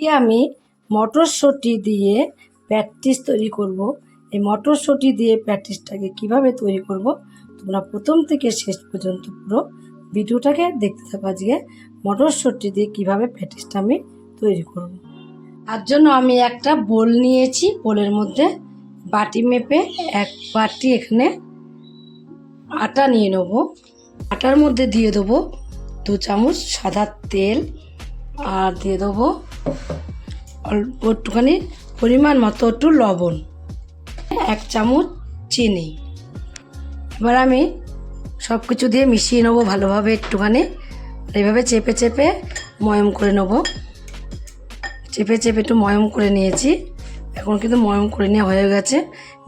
আমি মটরশুঁটি দিয়ে প্যাটিস তৈরি করব। এই মটরশুঁটি দিয়ে প্যাটিসটাকে কীভাবে তৈরি করব, তোমরা প্রথম থেকে শেষ পর্যন্ত পুরো ভিডিওটাকে দেখতে থাকো আজকে মটরশুঁটি দিয়ে কীভাবে প্যাটিসটা আমি তৈরি করব। তার জন্য আমি একটা বোল নিয়েছি বোলের মধ্যে বাটি মেপে এক বাটি এখানে আটা নিয়ে নেব। আটার মধ্যে দিয়ে দেবো দু চামচ সাদা তেল আর দিয়ে দেবো একটুখানি পরিমাণ মতো একটু লবণ, এক চামচ চিনি। এবার আমি সব কিছু দিয়ে মিশিয়ে নেব ভালোভাবে একটুখানি এইভাবে চেপে চেপে ময়ম করে নেব। চেপে চেপে একটু ময়ম করে নিয়েছি, এখন কিন্তু ময়ম করে নেওয়া হয়ে গেছে।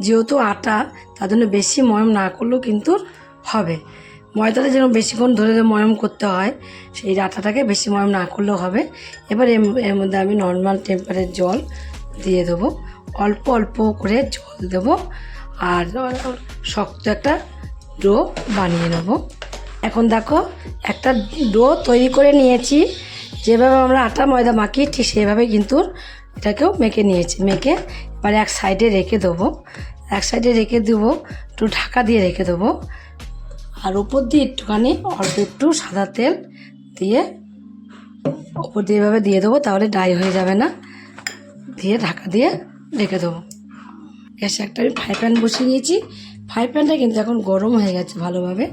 যেহেতু আটা, তার জন্য বেশি ময়ম না করলেও কিন্তু হবে। ময়দাটা যেন বেশিক্ষণ ধরে ধরে ময়ম করতে হয়, সেই আটাটাকে বেশি ময়ম না করলেও হবে। এবার এর- এর মধ্যে আমি নর্মাল টেম্পারের জল দিয়ে দেবো। অল্প অল্প করে জল দেবো আর শক্ত একটা ডো বানিয়ে নেব। এখন দেখো, একটা ডো তৈরি করে নিয়েছি। যেভাবে আমরা আটা, ময়দা মাখি ঠিক সেভাবে কিন্তু এটাকেও মেখে নিয়েছি। মেখে এবার এক সাইডে রেখে দেবো। এক সাইডে রেখে দেবো, একটু ঢাকা দিয়ে রেখে দেবো। আর উপর দিয়ে একটুখানি অল্প একটু সাদা তেল দিয়ে, উপর দিয়ে এভাবে দিয়ে দেবো, তাহলে ড্রাই হয়ে যাবে না। দিয়ে ঢাকা দিয়ে রেখে দেবো। গ্যাসে একটা আমি ফ্রাই প্যান বসিয়ে নিয়েছি ফ্রাই প্যানটা কিন্তু এখন গরম হয়ে গেছে ভালোভাবে।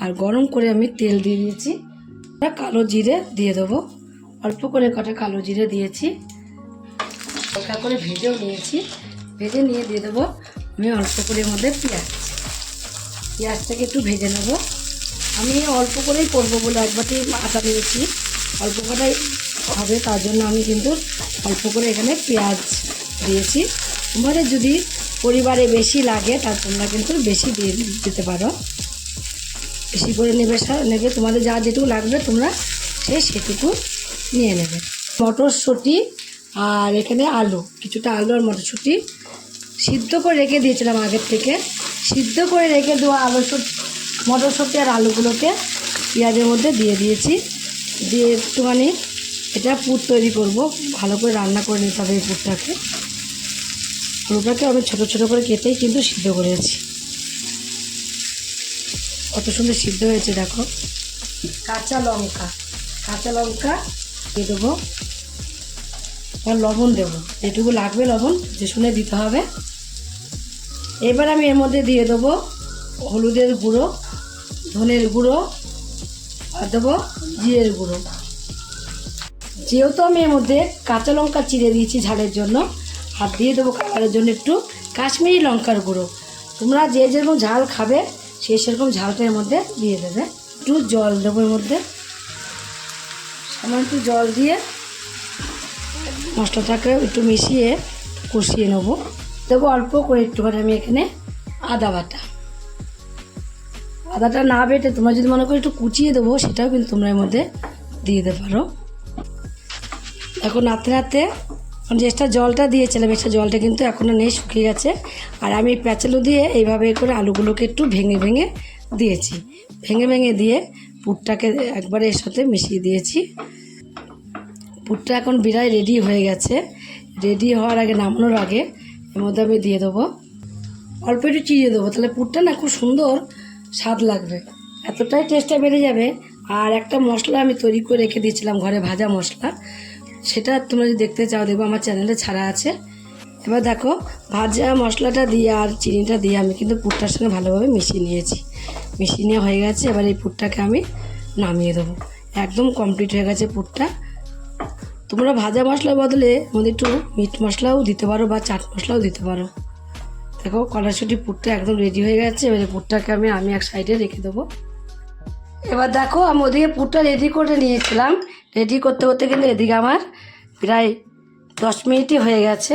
আর গরম করে আমি তেল দিয়ে দিয়েছি। কালো জিরে দিয়ে দেবো। অল্প করে কটা কালো জিরে দিয়েছি। হালকা করে ভেজেও নিয়েছি। ভেজে নিয়ে দিয়ে দেবো। আমি অল্প করে মধ্যে পেঁয়াজ। পেঁয়াজটাকে একটু ভেজে নেব। আমি অল্প করেই করব বলে এক বাটি আটা দিয়েছি। অল্প কটাই হবে, তার জন্য আমি কিন্তু অল্প করে এখানে পেঁয়াজ দিয়েছি। তোমাদের যদি পরিবারে বেশি লাগে তার তোমরা কিন্তু বেশি দিয়ে দিতে পারো। বেশি করে নেবে নেবে, তোমাদের যা যেটুকু লাগবে তোমরা সে সেটুকু নিয়ে নেবে। মটরশুঁটি আর এখানে আলু, কিছুটা আলু আর মটরশুঁটি সিদ্ধ করে রেখে দিয়েছিলাম আগের থেকে। সিদ্ধ করে রেখে দেওয়া আলু মটরশুঁটি আর আলুগুলোকে পেঁয়াজের মধ্যে দিয়ে দিয়েছি। দিয়ে একটুখানি এটা পুর তৈরি করব। ভালো করে রান্না করে নিতে হবে এই পুরটাকে। আলুটাকে আমি ছোটো ছোটো করে কেটেই কিন্তু সিদ্ধ করেছি। কত সুন্দর সিদ্ধ হয়েছে, দেখো। কাঁচা লঙ্কা। কাঁচা লঙ্কা দিয়ে দেবো। লবণ দেবো। যেটুকু লাগবে লবণ, যে শুনে দিতে হবে। এবার আমি এর মধ্যে দিয়ে দেবো হলুদের গুঁড়ো, ধনের গুঁড়ো, আর দেবো জিরের গুঁড়ো। যেহেতু আমি এর মধ্যে কাঁচা লঙ্কা চিড়ে দিয়েছি ঝালের জন্য, আর দিয়ে দেবো কালারের জন্য একটু কাশ্মীরি লঙ্কার গুঁড়ো। তোমরা যে যেরকম ঝাল খাবে সেই সেরকম ঝালটা এর মধ্যে দিয়ে দেবে। একটু জল দেবো এর মধ্যে। সামান্য একটু জল দিয়ে মশলাটাকে একটু মিশিয়ে কষিয়ে নেব। দেবো অল্প করে একটুখানি আমি এখানে আদা বাটা। আদাটা না বেটে তোমরা যদি মনে করো একটু কুচিয়ে দেবো, সেটাও কিন্তু তোমরা এর মধ্যে দিয়ে দিতে পারো। এখন নাড়তে নাড়তে যে এক্সট্রা জলটা দিয়েছিলাম এক্সট্রা জলটা কিন্তু এখনও নেই, শুকিয়ে গেছে। আর আমি প্যাচালু দিয়ে এইভাবে করে আলুগুলোকে একটু ভেঙে ভেঙে দিয়েছি। ভেঙে ভেঙে দিয়ে পুরটাকে একবারে এর সাথে মিশিয়ে দিয়েছি। পুরটা এখন বিরাই রেডি হয়ে গেছে। রেডি হওয়ার আগে, নামানোর আগে এর মধ্যে আমি দিয়ে দেবো। অল্প একটু চিড়িয়ে দেবো। তাহলে পুরটা না খুব সুন্দর স্বাদ লাগবে। এতটাই টেস্টটা বেড়ে যাবে। আর একটা মশলা আমি তৈরি করে রেখে দিয়েছিলাম ঘরে ভাজা মশলা। সেটা তোমরা যদি দেখতে চাও, দেখব আমার চ্যানেলে ছাড়া আছে। এবার দেখো, ভাজা মশলাটা দিয়ে আর চিনিটা দিয়ে আমি কিন্তু পুরটার সঙ্গে ভালোভাবে মিশিয়ে নিয়েছি। মিশিয়ে নেওয়া হয়ে গেছে। এবার এই পুরটাকে আমি নামিয়ে দেবো। একদম কমপ্লিট হয়ে গেছে পুরটা। তোমরা ভাজা মশলার বদলে মধ্যে একটু মিট মশলাও দিতে পারো বা চাট মশলাও দিতে পারো। দেখো কড়াইশুটি পুরটা একদম রেডি হয়ে গেছে, এবারে পুরটাকে আমি আমি এক সাইডে রেখে দেবো। এবার দেখো আমি ওদিকে পুরটা রেডি করে নিয়েছিলাম। রেডি করতে করতে কিন্তু এদিকে আমার প্রায় দশ মিনিটই হয়ে গেছে।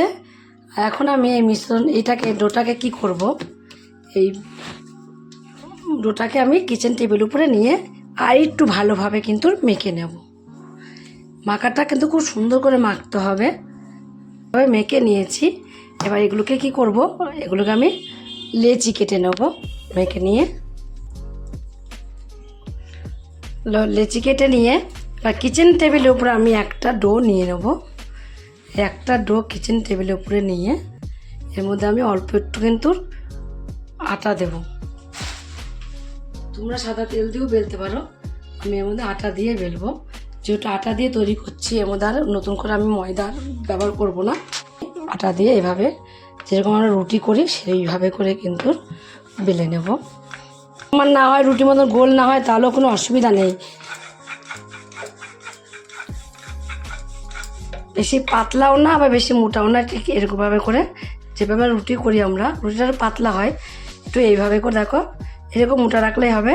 এখন আমি এই মিশ্রণ, এটাকে, ডোটাকে কি করব? এই ডোটাকে আমি কিচেন টেবিল উপরে নিয়ে আর একটু ভালোভাবে কিন্তু মেখে নেব। মাখাটা কিন্তু খুব সুন্দর করে মাখতে হবে। এবার মেখে নিয়েছি। এবার এগুলোকে কি করব? এগুলোকে আমি লেচি কেটে নেব। মেখে নিয়ে। লেচি কেটে নিয়ে বা কিচেন টেবিলের উপরে আমি একটা ডো নিয়ে নেব। একটা ডো কিচেন টেবিলের উপরে নিয়ে এর মধ্যে আমি অল্প একটু কিন্তু আটা দেব। তোমরা সাদা তেল দিয়েও বেলতে পারো। আমি এর মধ্যে আটা দিয়ে বেলবো। যেহেতু আটা দিয়ে তৈরি করছি এর মধ্যে নতুন করে আমি ময়দা ব্যবহার করব না। আটা দিয়ে এভাবে যেরকম আমরা রুটি করি, সেইভাবে করে কিন্তু বেলে নেব। আমার না হয় রুটির মতন গোল না হয়, তাহলেও কোনো অসুবিধা নেই। বেশি পাতলাও না, আবার বেশি মোটাও না, ঠিক এরকমভাবে করে যেভাবে রুটি করি আমরা, রুটিটা পাতলা হয়, একটু এইভাবে করে দেখো। এরকম মোটা রাখলেই হবে,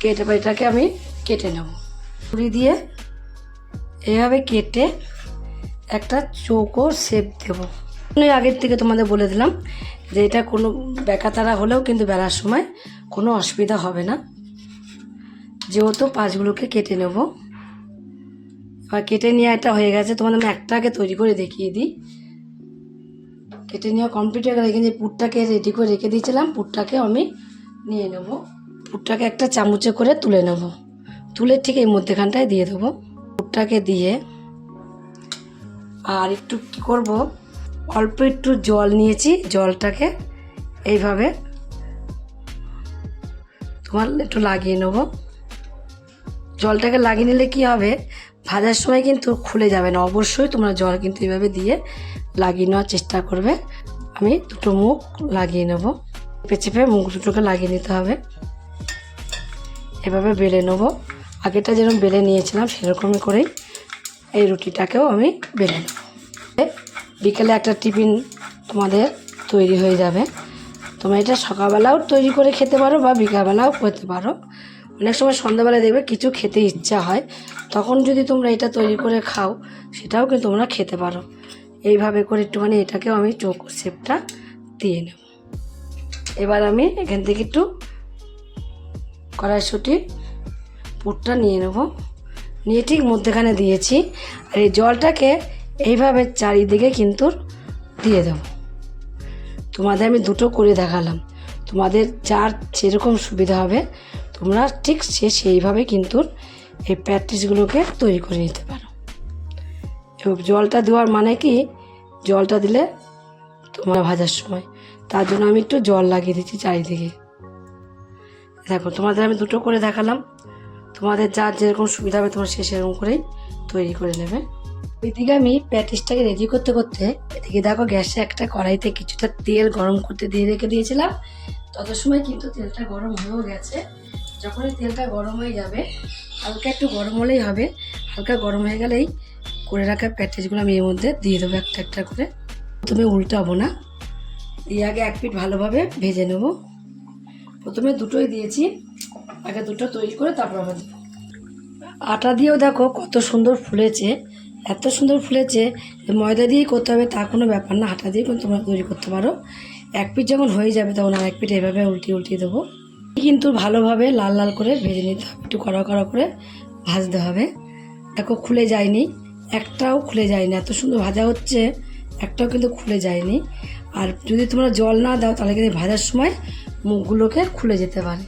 কেটে এটাকে আমি কেটে নেব। ছুরি দিয়ে এভাবে কেটে একটা চৌকো শেপ দেবো। আগের থেকে তোমাদের বলে দিলাম যে এটা কোনো বেকাতারা হলেও কিন্তু বেলার সময় কোনো অসুবিধা হবে না। যেহেতু পাঁচগুলোকে কেটে নেব। আর কেটে নিয়ে এটা হয়ে গেছে। তোমাদের আমি একটা আগে তৈরি করে দেখিয়ে দিই। কেটে নেওয়া কমপ্লিট হয়ে গেলে যে পুরটাকে রেডি করে রেখে দিয়েছিলাম, পুরটাকে আমি নিয়ে নেব। পুরটাকে একটা চামচে করে তুলে নেব। তুলে ঠিক এই মধ্যেখানটায় দিয়ে দেবো। পুরটাকে দিয়ে আর একটু কী করব, অল্প একটু জল নিয়েছি, জলটাকে এইভাবে তোমার একটু লাগিয়ে নেব। জলটাকে লাগিয়ে নিলে কি হবে, ভাজার সময় কিন্তু খুলে যাবে না, অবশ্যই তোমরা জল কিন্তু এইভাবে দিয়ে লাগিয়ে নেওয়ার চেষ্টা করবে। আমি দুটো মুখ লাগিয়ে নেব চেপে মুখ দুটোকে লাগিয়ে নিতে হবে। এভাবে বেলে নেব। আগেটা যেরকম বেলে নিয়েছিলাম, সেরকমই করেই এই রুটিটাকেও আমি বেলে নেব। বিকেলে একটা টিফিন তোমাদের তৈরি হয়ে যাবে। তোমরা এটা সকালবেলাও তৈরি করে খেতে পারো বা বিকালবেলাও করতে পারো। অনেক সময় সন্ধ্যাবেলায় দেখবে কিছু খেতে ইচ্ছা হয়, তখন যদি তোমরা এটা তৈরি করে খাও, সেটাও কিন্তু তোমরা খেতে পারো। এইভাবে করে একটুখানি এটাকেও আমি চৌকো শেপটা দিয়ে নেব। এবার আমি এখান থেকে একটু কড়াইশুটি পুরটা নিয়ে নেব। নিয়ে ঠিক মধ্যেখানে দিয়েছি। আর এই জলটাকে এইভাবে চারিদিকে কিন্তু দিয়ে দেবো। তোমাদের আমি দুটো করে দেখালাম। তোমাদের যার যেরকম সুবিধা হবে, তোমরা ঠিক সে সেইভাবে কিন্তু এই প্র্যাকটিসগুলোকে তৈরি করে নিতে পারো। এবং জলটা দেওয়ার মানে কি? জলটা দিলে তোমরা ভাজার সময়। তার জন্য আমি একটু জল লাগিয়ে দিচ্ছি চারিদিকে। দেখো, তোমাদের আমি দুটো করে দেখালাম। তোমাদের যার যেরকম সুবিধা হবে তোমরা সে সেরকম করেই তৈরি করে নেবে। ওইদিকে আমি প্যাটিসটাকে রেডি করতে করতে এদিকে দেখো গ্যাসে একটা কড়াইতে কিছুটা তেল গরম করতে দিয়ে রেখে দিয়েছিলাম। তত সময় কিন্তু তেলটা গরম হয়েও গেছে। যখনই তেলটা গরম হয়ে যাবে, হালকা একটু গরম হলেই হবে। হালকা গরম হয়ে গেলেই করে রাখা প্যাটিসগুলো আমি এর মধ্যে দিয়ে দেবো একটা একটা করে। প্রথমে উল্টাবো না। দিয়ে আগে এক পিঠ ভালোভাবে ভেজে নেব। প্রথমে দুটোই দিয়েছি। আগে দুটো তৈরি করে তারপর আবার দেবো। আটা দিয়েও দেখো কত সুন্দর ফুলেছে, এত সুন্দর ফুলেছে ময়দা দিয়েই করতে হবে, তা কোনো ব্যাপার না, আটা দিয়ে কিন্তু তোমরা তৈরি করতে পারো। এক পিঠ যখন হয়ে যাবে তখন আর এক পিঠ এভাবে উল্টিয়ে উল্টিয়ে দেবো। কিন্তু ভালোভাবে লাল লাল করে ভেজে নিতে হবে, একটু কড়া কড়া করে ভাজতে হবে। দেখো খুলে যায়নি, একটাও খুলে যায়নি, এত সুন্দর ভাজা হচ্ছে, একটাও কিন্তু খুলে যায়নি। আর যদি তোমরা জল না দাও তাহলে কিন্তু ভাজার সময় মুখগুলোকে খুলে যেতে পারে।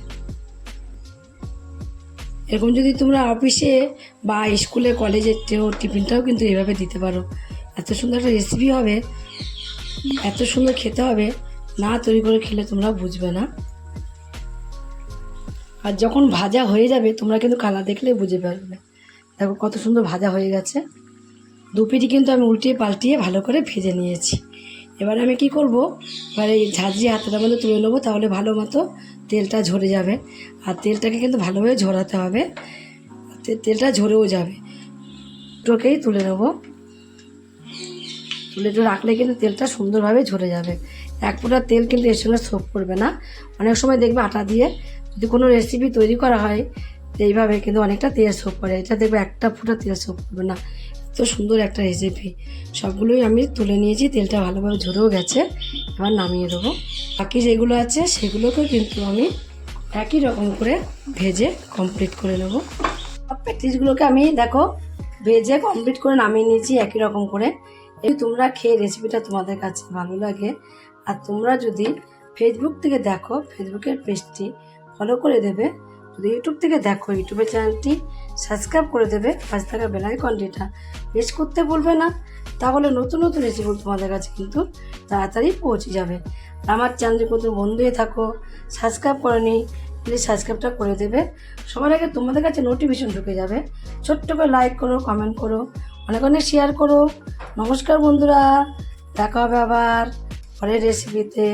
এরকম যদি তোমরা অফিসে বা স্কুলে কলেজে টিফিনটাও কিন্তু এভাবে দিতে পারো। এত সুন্দর একটা রেসিপি হবে, এত সুন্দর খেতে হবে, না তৈরি করে খেলে তোমরা বুঝবে না। আর যখন ভাজা হয়ে যাবে, তোমরা কিন্তু কালার দেখলে বুঝে পারবে। দেখো কত সুন্দর ভাজা হয়ে গেছে। দুপিটি কিন্তু আমি উল্টিয়ে পাল্টিয়ে ভালো করে ভেজে নিয়েছি। এবার আমি কি করব? এবার ঝাঁঝরি হাতের মধ্যে তুলে নেব, তাহলে ভালো মতো তেলটা ঝরে যাবে। আর তেলটাকে কিন্তু ভালোভাবে ঝরাতে হবে। তেলটা ঝরেও যাবে। দুটোকেই তুলে নেব। তুলে রাখলে কিন্তু তেলটা সুন্দরভাবে ঝরে যাবে। এক ফোঁটা তেল কিন্তু এর সঙ্গে সোপ করবে না। অনেক সময় দেখবে আটা দিয়ে যদি কোনো রেসিপি তৈরি করা হয় এইভাবে কিন্তু অনেকটা তেল সোপ করে। এটা দেখবে একটা ফোঁটা তেল সোপ করবে না। এত সুন্দর একটা রেসিপি সবগুলোই আমি তুলে নিয়েছি, তেলটা ভালোভাবে ঝরেও গেছে। এবার নামিয়ে দেবো। বাকি যেগুলো আছে, সেগুলোকেও কিন্তু আমি একই রকম করে ভেজে কমপ্লিট করে নেব। প্যাটিসগুলোকে আমি, দেখো, ভেজে কমপ্লিট করে নামিয়ে নিয়েছি একই রকম করে। এই তোমরা খেয়ে রেসিপিটা তোমাদের কাছে ভালো লাগে, আর তোমরা যদি ফেসবুক থেকে দেখো ফেসবুকের পেজটি ফলো করে দেবে। যদি ইউটিউব থেকে দেখো ইউটিউবের চ্যানেলটি সাবস্ক্রাইব করে দেবে, পাশে থাকা বেলাইকনটিটা প্রেস করতে বলবে না, তাহলে নতুন নতুন রেসিপি তোমাদের কাছে কিন্তু তাড়াতাড়ি পৌঁছে যাবে। আমার চ্যানেলে কত বন্ধু হয়ে থাকো সাবস্ক্রাইব করেনি প্লিজ সাবস্ক্রাইবটা করে দেবে। সবার আগে তোমাদের কাছে নোটিফিকেশন ঢুকে যাবে। ছোট্ট করে লাইক করো কমেন্ট করো, অনেক অনেক শেয়ার করো। নমস্কার বন্ধুরা, দেখা হবে আবার পরের রেসিপিতে